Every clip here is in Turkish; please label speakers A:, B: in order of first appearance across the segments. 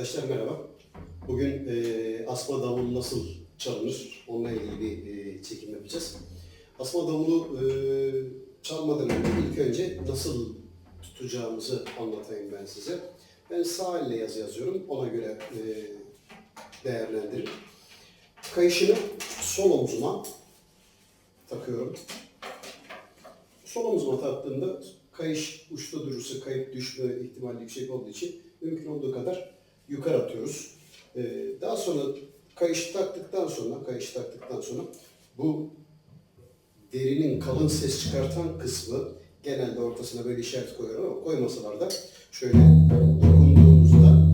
A: Arkadaşlar merhaba. Bugün e, asma davulu nasıl çalınır onunla ilgili bir e, çekim yapacağız. Asma davulu e, çalmadan önce ilk önce nasıl tutacağımızı anlatayım ben size. Ben sağ elle yazı yazıyorum. Ona göre e, değerlendirin. Kayışını sol omzuma takıyorum. Sol omzuma taktığımda kayış uçta durursa kayıp düşme ihtimali yüksek olduğu için mümkün olduğu kadar yukarı atıyoruz. Ee, daha sonra kayış taktıktan sonra, kayış taktıktan sonra bu derinin kalın ses çıkartan kısmı genelde ortasına böyle işaret koyuyorum ama koymasalar da şöyle dokunduğumuzda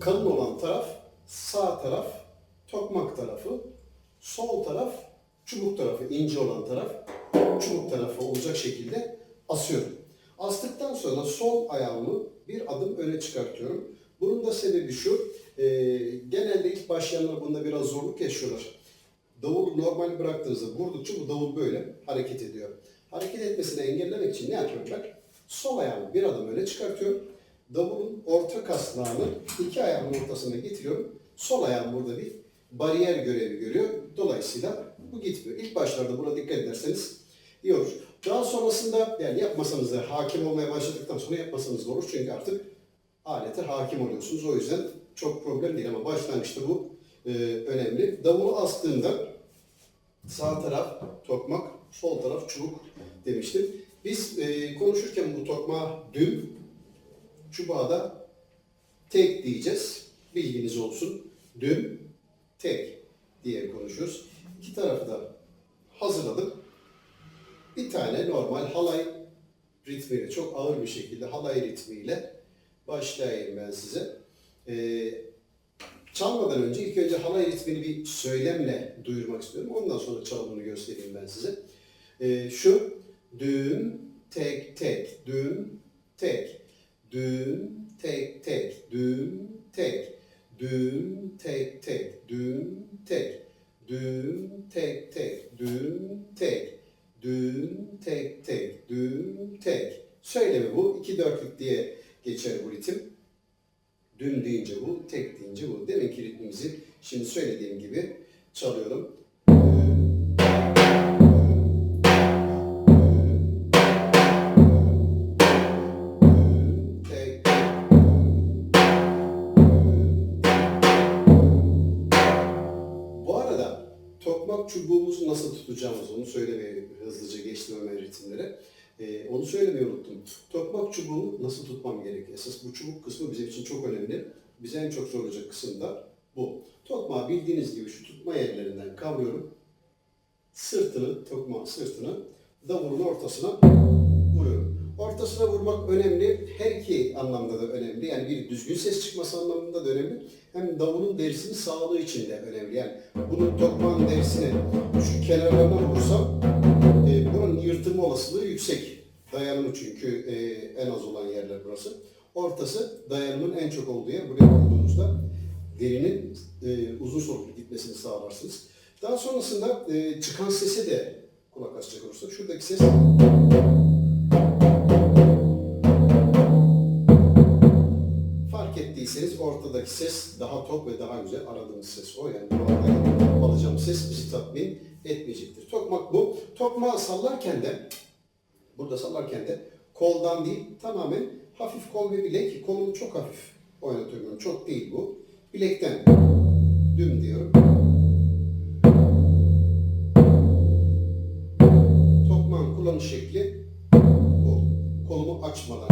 A: kalın olan taraf sağ taraf tokmak tarafı, sol taraf çubuk tarafı, ince olan taraf çubuk tarafı olacak şekilde asıyorum. Astıktan sonra sol ayağımı bir adım öne çıkartıyorum. Bunun da sebebi şu, e, genelde ilk başlayanlar bunda biraz zorluk yaşıyorlar. Davulu normal bıraktığınızda vurdukça bu davul böyle hareket ediyor. Hareket etmesini engellemek için ne yapıyorum ben? Sol ayağımı bir adım öne çıkartıyorum. Davulun orta kasnağını iki ayağımın ortasına getiriyorum. Sol ayağım burada bir bariyer görevi görüyor. Dolayısıyla bu gitmiyor. İlk başlarda buna dikkat ederseniz iyi olur. Daha sonrasında yani yapmasanız da hakim olmaya başladıktan sonra yapmasanız da olur. Çünkü artık alete hakim oluyorsunuz. O yüzden çok problem değil ama başlangıçta bu e, önemli. Davulu astığında sağ taraf tokmak, sol taraf çubuk demiştim. Biz e, konuşurken bu tokmağa düm, çubuğa da tek diyeceğiz. Bilginiz olsun. Düm, tek diye konuşuyoruz. İki tarafı da hazırladım. Bir tane normal halay ritmiyle, çok ağır bir şekilde halay ritmiyle başlayayım ben size. Ee, çalmadan önce ilk önce halay ritmini bir söylemle duyurmak istiyorum. Ondan sonra çalımını göstereyim ben size. Ee, şu düğüm, tek, tek, düğüm, tek, düğüm, tek, tek, düğüm, tek, düğüm, tek, tek, düğüm, tek, düğüm, tek, tek, düğüm, tek, düğüm, tek, tek, düğüm, tek. Söylemi bu. iki dörtlük diye geçer bu ritim. Düm deyince bu, tek deyince bu. Demek ki ritmimizi şimdi söylediğim gibi çalıyorum. Bu arada tokmak çubuğumuzu nasıl tutacağımız onu söylemeye hemen ritimlere. Ee, onu söylemeyi unuttum. Tokmak çubuğunu nasıl tutmam gerekiyor? Esas bu çubuk kısmı bizim için çok önemli. Bize en çok sorulacak kısım da bu. Tokmağı bildiğiniz gibi şu tutma yerlerinden kavruyorum. Sırtını, tokmağın sırtını davulun ortasına vuruyorum. Ortasına vurmak önemli. Her iki anlamda da önemli. Yani bir düzgün ses çıkması anlamında da önemli. Hem davulun derisinin sağlığı için de önemli. Yani bunun tokmağın derisini şu kenarlarına vursam Dayanımı çünkü e, en az olan yerler burası. Ortası dayanımın en çok olduğu yer. Buraya vurduğunuzda derinin e, uzun soluklu gitmesini sağlarsınız. Daha sonrasında e, çıkan sesi de kulak asacak olursak şuradaki ses Fark ettiyseniz ortadaki ses daha tok ve daha güzel aradığımız ses o. Yani buralarda alacağımız ses bizi tatmin etmeyecektir. Tokmak bu. Tokmağı sallarken de burada sallarken de koldan değil tamamen hafif kol ve bilek. Kolumu çok hafif oynatıyorum. Çok değil bu. Bilekten düm diyorum. Tokmağın kullanış şekli bu. Kolumu açmadan.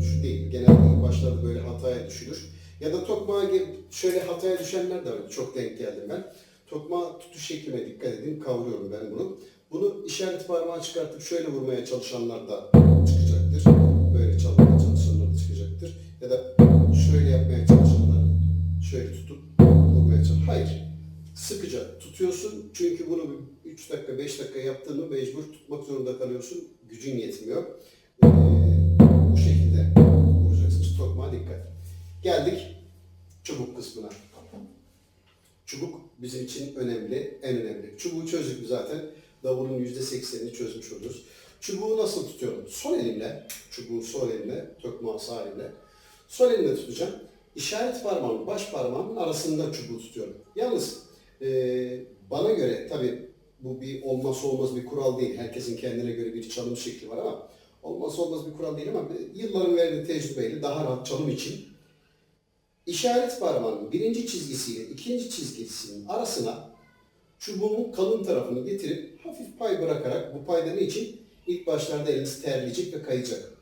A: Şu değil. Genelde ilk başlarda böyle hataya düşülür. Ya da tokmağa şöyle hataya düşenler de var. Çok denk geldim ben. Tokmağı tutuş şeklime dikkat edin. Kavruyorum ben bunu. Bunu işaret parmağı çıkartıp şöyle vurmaya çalışanlar da çıkacaktır. Böyle çalmaya çalışanlar da çıkacaktır. Ya da şöyle yapmaya çalışanlar şöyle tutup vurmaya çalışır. Hayır. Sıkıca tutuyorsun. Çünkü bunu 3 dakika 5 dakika yaptığını mecbur tutmak zorunda kalıyorsun. Gücün yetmiyor. Ee, bu şekilde vuracaksınız. Tokmağa dikkat. Geldik çubuk kısmına. Çubuk bizim için önemli, en önemli. Çubuğu çözdük zaten davulun yüzde seksenini çözmüş oluruz. çubuğu nasıl tutuyorum? Sol elimle, çubuğu sol elimle, tokmağı sağ elimle. Sol elimle tutacağım. İşaret parmağımın baş parmağımın arasında çubuğu tutuyorum. Yalnız eee, bana göre tabi bu bir olmazsa olmaz bir kural değil. Herkesin kendine göre bir çalım şekli var ama olmazsa olmaz bir kural değil ama yılların verdiği tecrübeyle daha rahat çalım için işaret parmağının birinci çizgisiyle ikinci çizgisinin arasına çubuğun kalın tarafını getirip hafif pay bırakarak bu payda ne için? İlk başlarda eliniz terleyecek ve kayacak.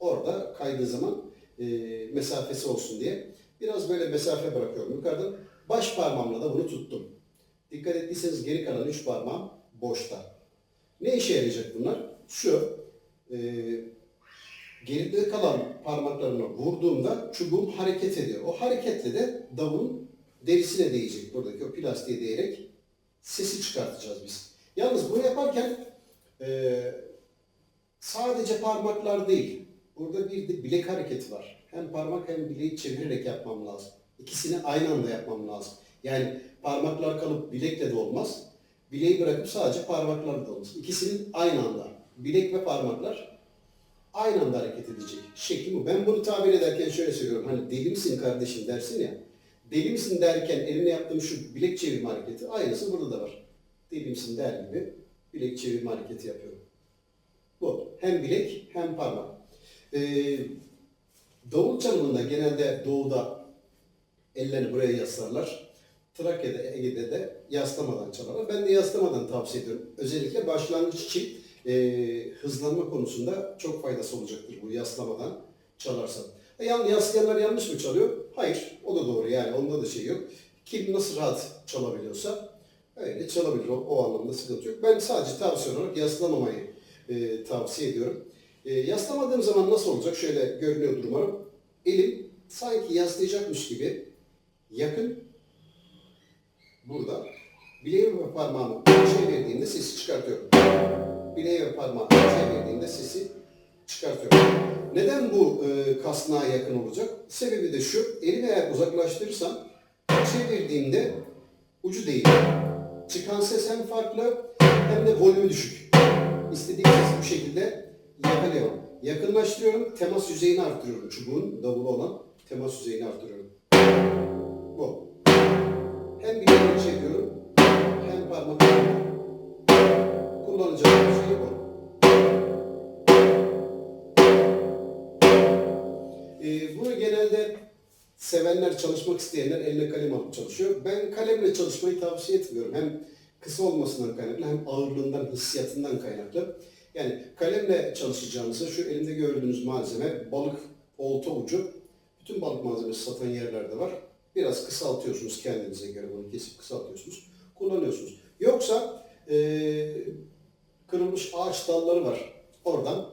A: Orada kaydığı zaman e, mesafesi olsun diye biraz böyle mesafe bırakıyorum yukarıdan. Baş parmağımla da bunu tuttum. Dikkat ettiyseniz geri kalan üç parmağım boşta. Ne işe yarayacak bunlar? Şu, e, geride kalan parmaklarına vurduğumda çubuğum hareket ediyor. O hareketle de davulun derisine değecek. Buradaki o plastiğe değerek sesi çıkartacağız biz. Yalnız bunu yaparken e, sadece parmaklar değil. Burada bir de bilek hareketi var. Hem parmak hem bileği çevirerek yapmam lazım. İkisini aynı anda yapmam lazım. Yani parmaklar kalıp bilekle de olmaz. Bileği bırakıp sadece parmaklarla da olmaz. İkisinin aynı anda. Bilek ve parmaklar aynı anda hareket edecek. Şekli bu. Ben bunu tabir ederken şöyle söylüyorum. Hani deli misin kardeşim dersin ya. Deli misin derken elimle yaptığım şu bilek çevirme hareketi aynısı burada da var. Deli misin der gibi bilek çevirme hareketi yapıyorum. Bu. Hem bilek hem parmak. Ee, davul çalımında genelde doğuda ellerini buraya yaslarlar. Trakya'da, Ege'de de yaslamadan çalarlar. Ben de yaslamadan tavsiye ediyorum. Özellikle başlangıç için e, hızlanma konusunda çok faydası olacaktır bu yaslamadan çalarsan. E, yani yaslayanlar yanlış mı çalıyor? Hayır. O da doğru yani. Onda da şey yok. Kim nasıl rahat çalabiliyorsa öyle çalabilir. O, o anlamda sıkıntı yok. Ben sadece tavsiye olarak yaslamamayı e, tavsiye ediyorum. E, yaslamadığım zaman nasıl olacak? Şöyle görünüyordur umarım. Elim sanki yaslayacakmış gibi yakın burada. Bileğimi ve parmağımı çevirdiğimde sesi çıkartıyorum. Bileği ve parmağımı çevirdiğimde sesi çıkartıyorum. Neden bu e, kasnağa yakın olacak? Sebebi de şu, elimi eğer uzaklaştırırsam çevirdiğimde ucu değil. Çıkan ses hem farklı hem de volümü düşük. İstediğim sesi bu şekilde yakalayamam. Yakınlaştırıyorum, temas yüzeyini arttırıyorum. Çubuğun davulu olan temas yüzeyini arttırıyorum. Bu. Hem bileğimi çekiyorum, hem parmaklarımı. Kullanacağım şey bu. Ee, genelde sevenler, çalışmak isteyenler eline kalem alıp çalışıyor. Ben kalemle çalışmayı tavsiye etmiyorum. Hem kısa olmasından kaynaklı hem ağırlığından, hissiyatından kaynaklı. Yani kalemle çalışacağınızda şu elimde gördüğünüz malzeme balık olta ucu. Bütün balık malzemesi satan yerlerde var. Biraz kısaltıyorsunuz kendinize göre bunu kesip kısaltıyorsunuz. Kullanıyorsunuz. Yoksa eee, kırılmış ağaç dalları var. Oradan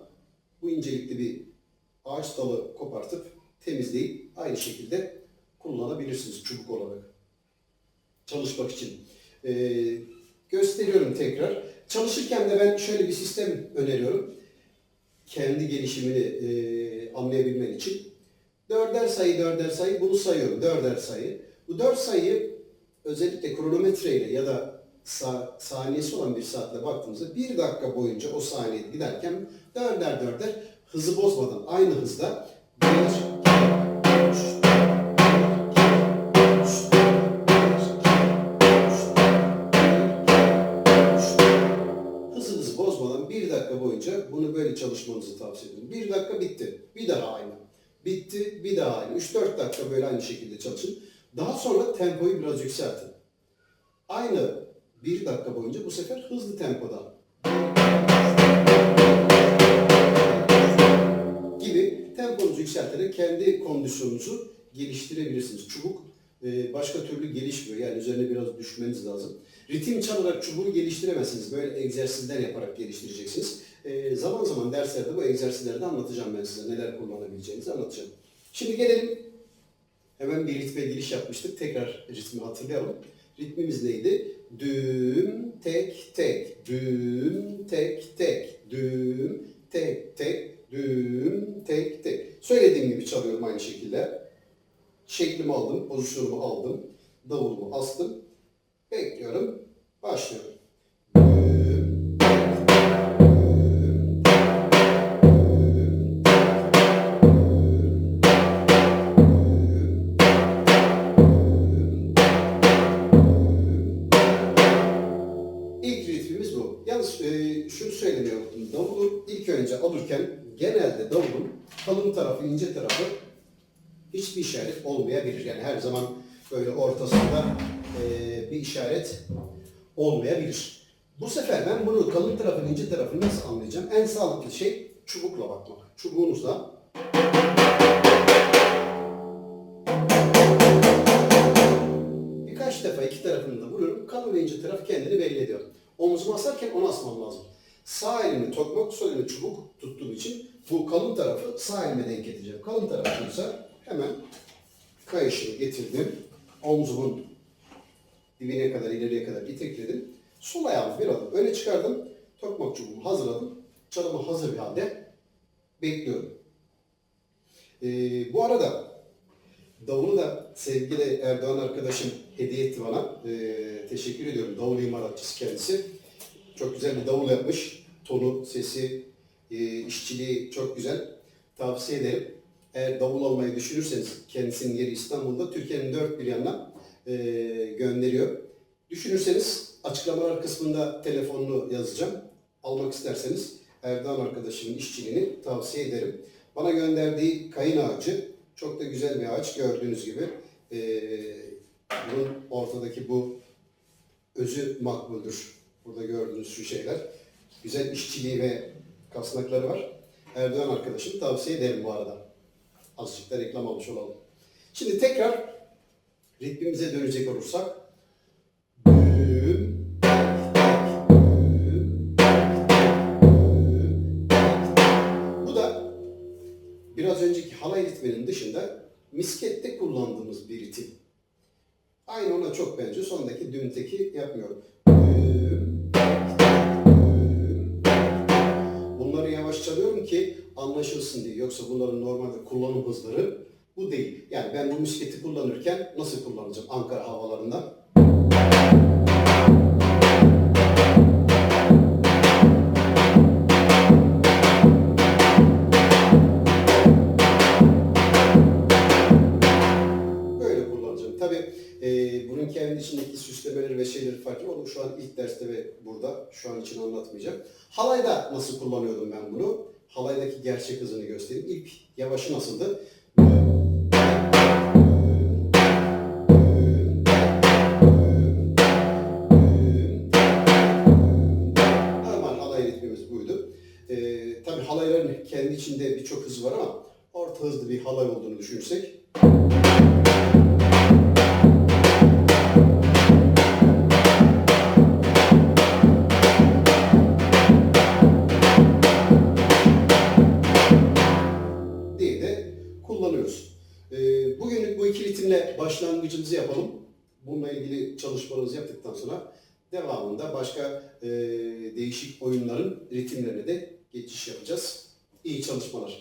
A: bu incelikli bir ağaç dalı kopartıp temizleyip aynı şekilde kullanabilirsiniz çubuk olarak. Çalışmak için. Ee, gösteriyorum tekrar. Çalışırken de ben şöyle bir sistem öneriyorum. Kendi gelişimini e, anlayabilmen için. Dörder sayı, dörder sayı bunu sayıyorum. Dörder sayı. Bu dört sayıyı özellikle kronometreyle ya da sa- saniyesi olan bir saatle baktığımızda bir dakika boyunca o saniye giderken dörder dörder hızı bozmadan aynı hızda bir, çalışmanızı tavsiye ediyorum. Bir dakika bitti. Bir daha aynı. Bitti, bir daha aynı. 3-4 dakika böyle aynı şekilde çalışın. Daha sonra tempoyu biraz yükseltin. Aynı bir dakika boyunca bu sefer hızlı tempoda gibi temponuzu yükselterek kendi kondisyonunuzu geliştirebilirsiniz. Çubuk e, başka türlü gelişmiyor. Yani üzerine biraz düşmeniz lazım. Ritim çalarak çubuğu geliştiremezsiniz. Böyle egzersizler yaparak geliştireceksiniz. E, zaman zaman derslerde bu egzersizleri de anlatacağım ben size. Neler kullanabileceğinizi anlatacağım. Şimdi gelelim. Hemen bir ritme giriş yapmıştık. Tekrar ritmi hatırlayalım. Ritmimiz neydi? Düğüm, tek, tek. Düğüm, tek, tek. Düğüm, tek, tek. Düğüm, tek, tek. Söylediğim gibi çalıyorum aynı şekilde. Şeklimi aldım, pozisyonumu aldım. Davulumu astım. Bekliyorum. Başlıyorum. Olurken genelde davulun kalın tarafı, ince tarafı hiçbir işaret olmayabilir. Yani her zaman böyle ortasında eee, bir işaret olmayabilir. Bu sefer ben bunu kalın tarafın, ince tarafını nasıl anlayacağım? En sağlıklı şey çubukla bakmak. Çubuğunuzla Birkaç defa iki tarafını da vuruyorum. Kalın ve ince taraf kendini belli ediyor. Omzuma asarken onu asmam lazım. Sağ elimi tokmak, sol çubuk tuttuğum için bu kalın tarafı sağ elime denk getireceğim. Kalın tarafıysa hemen kayışımı getirdim. Omzumun dibine kadar, ileriye kadar itekledim. Sol ayağımı bir adım öne çıkardım. Tokmak çubuğumu hazırladım. Çalıma hazır bir halde bekliyorum. Ee, bu arada Davulu da sevgili Erdoğan arkadaşım hediye etti bana. Ee, teşekkür ediyorum. Davul imalatçısı kendisi. Çok güzel bir davul yapmış. Tonu, sesi, e, işçiliği çok güzel. Tavsiye ederim. Eğer davul almayı düşünürseniz kendisinin yeri İstanbul'da. Türkiye'nin dört bir yanına e, gönderiyor. Düşünürseniz açıklamalar kısmında telefonunu yazacağım. Almak isterseniz Erdoğan arkadaşımın işçiliğini tavsiye ederim. Bana gönderdiği kayın ağacı çok da güzel bir ağaç gördüğünüz gibi. Ee, bunun ortadaki bu özü makbuldür. Burada gördüğünüz şu şeyler. Güzel işçiliği ve kasnakları var. Erdoğan arkadaşım tavsiye ederim bu arada. Azıcık da reklam almış olalım. Şimdi tekrar ritmimize dönecek olursak. Düğüm, biraz önceki halay ritminin dışında miskette kullandığımız bir ritim. Aynı ona çok benziyor. Sondaki düm teki yapmıyorum. Anlaşılsın diye. Yoksa bunların normalde kullanım hızları bu değil. Yani ben bu misketi kullanırken nasıl kullanacağım Ankara havalarında? Böyle kullanacağım. Tabii e, bunun kendi içindeki süslemeleri ve şeyleri farklı. Onu şu an ilk derste burada şu an için anlatmayacağım. Halayda nasıl kullanıyordum ben bunu? Halaydaki gerçek hızını göstereyim. İlk yavaşı nasıldı? Normal halay ritmimiz buydu. Ee, tabii halayların kendi içinde birçok hız var ama orta hızlı bir halay olduğunu düşünürsek sonra devamında başka e, değişik oyunların ritimlerine de geçiş yapacağız. İyi çalışmalar.